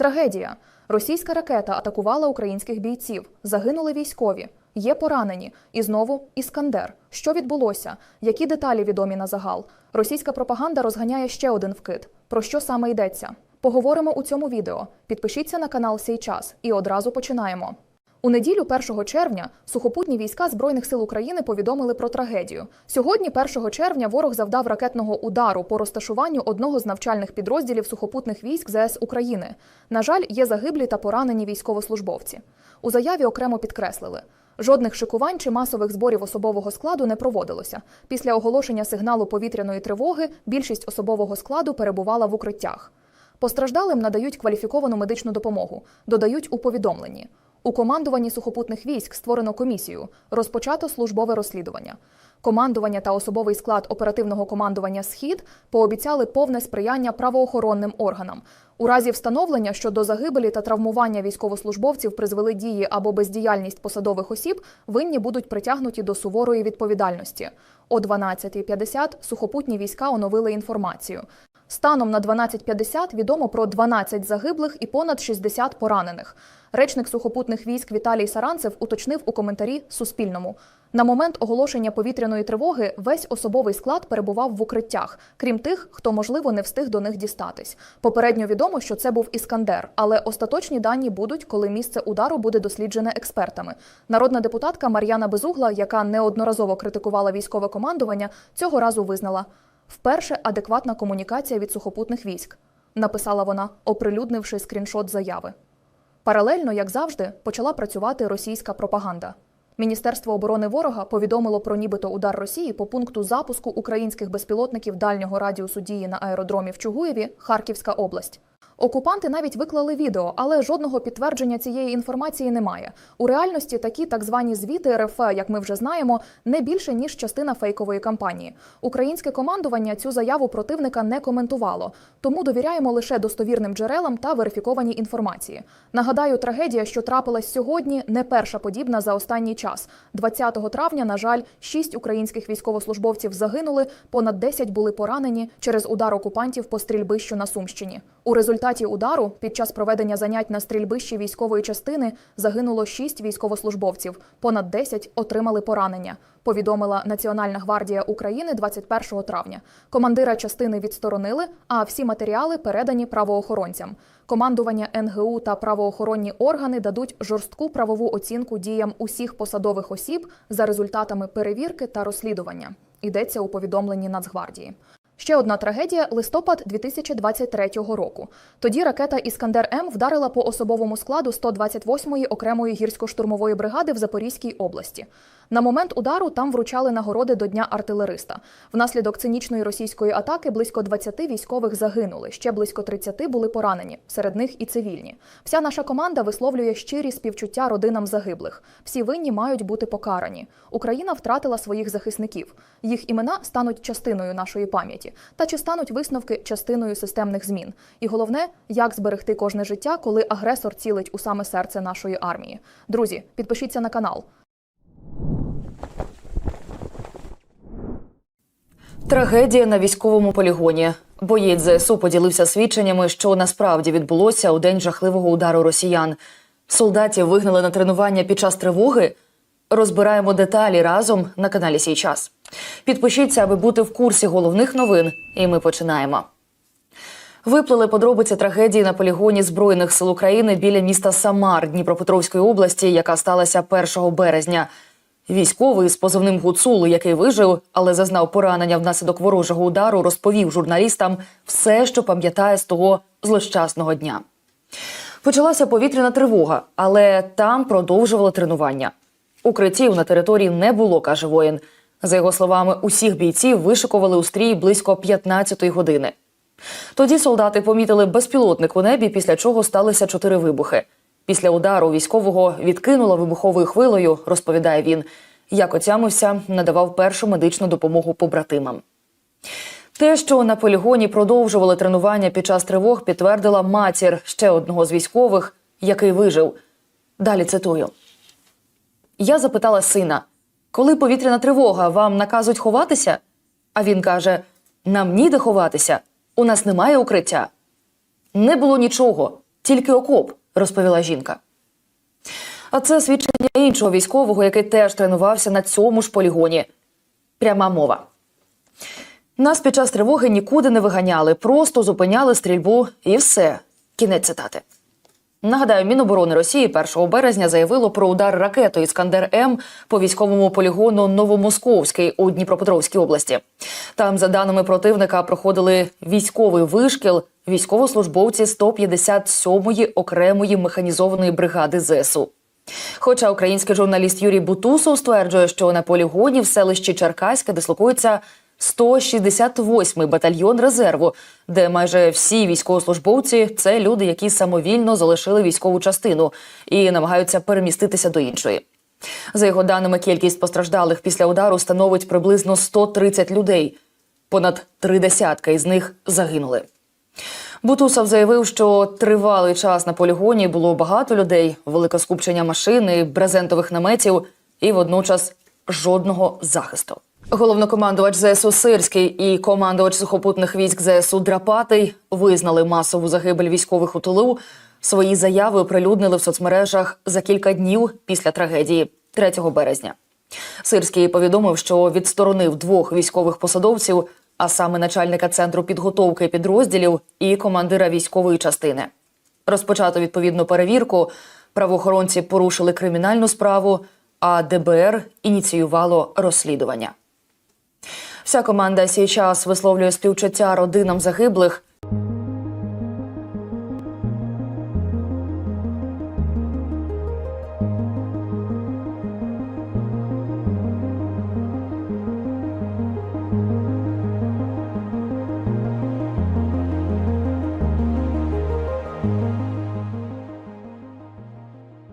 Трагедія. Російська ракета атакувала українських бійців. Загинули військові. Є поранені. І знову Іскандер. Що відбулося? Які деталі відомі на загал? Російська пропаганда розганяє ще один вкид. Про що саме йдеться? Поговоримо у цьому відео. Підпишіться на канал Сей час і одразу починаємо. У неділю 1 червня сухопутні війська Збройних сил України повідомили про трагедію. Сьогодні, 1 червня, ворог завдав ракетного удару по розташуванню одного з навчальних підрозділів сухопутних військ ЗС України. На жаль, є загиблі та поранені військовослужбовці. У заяві окремо підкреслили. Жодних шикувань чи масових зборів особового складу не проводилося. Після оголошення сигналу повітряної тривоги більшість особового складу перебувала в укриттях. Постраждалим надають кваліфіковану медичну допомогу, додають у повідомленні. У командуванні сухопутних військ створено комісію, розпочато службове розслідування. Командування та особовий склад оперативного командування Схід пообіцяли повне сприяння правоохоронним органам. У разі встановлення, що до загибелі та травмування військовослужбовців призвели дії або бездіяльність посадових осіб, винні будуть притягнуті до суворої відповідальності. О 12.50 сухопутні війська оновили інформацію. Станом на 12.50 відомо про 12 загиблих і понад 60 поранених. Речник сухопутних військ Віталій Саранцев уточнив у коментарі Суспільному. На момент оголошення повітряної тривоги весь особовий склад перебував в укриттях, крім тих, хто можливо не встиг до них дістатись. Попередньо відомо, що це був Іскандер, але остаточні дані будуть, коли місце удару буде досліджене експертами. Народна депутатка Мар'яна Безугла, яка неодноразово критикувала військове командування, цього разу визнала вперше адекватна комунікація від сухопутних військ, написала вона, оприлюднивши скріншот заяви. Паралельно, як завжди, почала працювати російська пропаганда. Міністерство оборони ворога повідомило про нібито удар Росії по пункту запуску українських безпілотників дальнього радіусу дії на аеродромі в Чугуєві, Харківська область. Окупанти навіть виклали відео, але жодного підтвердження цієї інформації немає. У реальності такі так звані звіти РФ, як ми вже знаємо, не більше ніж частина фейкової кампанії. Українське командування цю заяву противника не коментувало, тому довіряємо лише достовірним джерелам та верифікованій інформації. Нагадаю, трагедія, що трапилась сьогодні, не перша подібна за останній час. 20 травня, на жаль, шість українських військовослужбовців загинули, понад 10 були поранені через удар окупантів по стрільбищу на Сумщині. У результаті удару під час проведення занять на стрільбищі військової частини загинуло 6 військовослужбовців, понад 10 отримали поранення. Повідомила Національна гвардія України 21 травня. Командира частини відсторонили, а всі матеріали передані правоохоронцям. Командування НГУ та правоохоронні органи дадуть жорстку правову оцінку діям усіх посадових осіб за результатами перевірки та розслідування. Йдеться у повідомленні Нацгвардії. Ще одна трагедія листопад 2023 року. Тоді ракета Іскандер М вдарила по особовому складу 128-ї окремої гірсько-штурмової бригади в Запорізькій області. На момент удару там вручали нагороди до Дня артилериста. Внаслідок цинічної російської атаки близько 20 військових загинули. Ще близько 30 були поранені, серед них і цивільні. Вся наша команда висловлює щирі співчуття родинам загиблих. Всі винні мають бути покарані. Україна втратила своїх захисників. Їх імена стануть частиною нашої пам'яті. Та чи стануть висновки частиною системних змін? І головне, як зберегти кожне життя, коли агресор цілить у саме серце нашої армії. Друзі, підпишіться на канал. Трагедія на військовому полігоні. Боєць ЗСУ поділився свідченнями, що насправді відбулося у день жахливого удару росіян. Солдатів вигнали на тренування під час тривоги. Розбираємо деталі разом на каналі Сій час. Підпишіться, аби бути в курсі головних новин. І ми починаємо. Виплили подробиці трагедії на полігоні Збройних сил України біля міста Самар Дніпропетровської області, яка сталася 1 березня. Військовий з позивним Гуцул, який вижив, але зазнав поранення внаслідок ворожого удару, розповів журналістам все, що пам'ятає з того злощасного дня. Почалася повітряна тривога, але там продовжували тренування. Укриттів на території не було, каже воїн. За його словами, усіх бійців вишикували у стрій близько 15-ї години. Тоді солдати помітили безпілотник у небі, після чого сталися чотири вибухи. Після удару військового відкинуло вибуховою хвилею, розповідає він. Як отямився, надавав першу медичну допомогу побратимам. Те, що на полігоні продовжували тренування під час тривог, підтвердила матір ще одного з військових, який вижив. Далі цитую. Я запитала сина: коли повітряна тривога, вам наказують ховатися? А він каже: Нам ніде ховатися, у нас немає укриття. Не було нічого. тільки окоп, розповіла жінка. А це свідчення іншого військового, який теж тренувався на цьому ж полігоні. Пряма мова. Нас під час тривоги нікуди не виганяли, просто зупиняли стрільбу і все. Кінець цитати. Нагадаю, Міноборони Росії 1 березня заявило про удар ракетою Іскандер М по військовому полігону Новомосковський у Дніпропетровській області. Там, за даними противника, проходили військовий вишкіл військовослужбовці 157-ї окремої механізованої бригади ЗСУ. Хоча український журналіст Юрій Бутусов стверджує, що на полігоні в селищі Черкаське дислокується 168-й батальйон резерву, де майже всі військовослужбовці це люди, які самовільно залишили військову частину і намагаються переміститися до іншої. За його даними, кількість постраждалих після удару становить приблизно 130 людей. Понад три десятка із них загинули. Бутусов заявив, що тривалий час на полігоні було багато людей, велике скупчення машин і брезентових наметів, і водночас жодного захисту. Головнокомандувач ЗСУ Сирський і командувач сухопутних військ ЗСУ Драпатий визнали масову загибель військових у тилу. Свої заяви оприлюднили в соцмережах за кілька днів після трагедії 3 березня. Сирський повідомив, що відсторонив двох військових посадовців, а саме начальника центру підготовки підрозділів і командира військової частини. Розпочато відповідну перевірку. Правоохоронці порушили кримінальну справу, а ДБР ініціювало розслідування. Вся команда сій час висловлює співчуття родинам загиблих.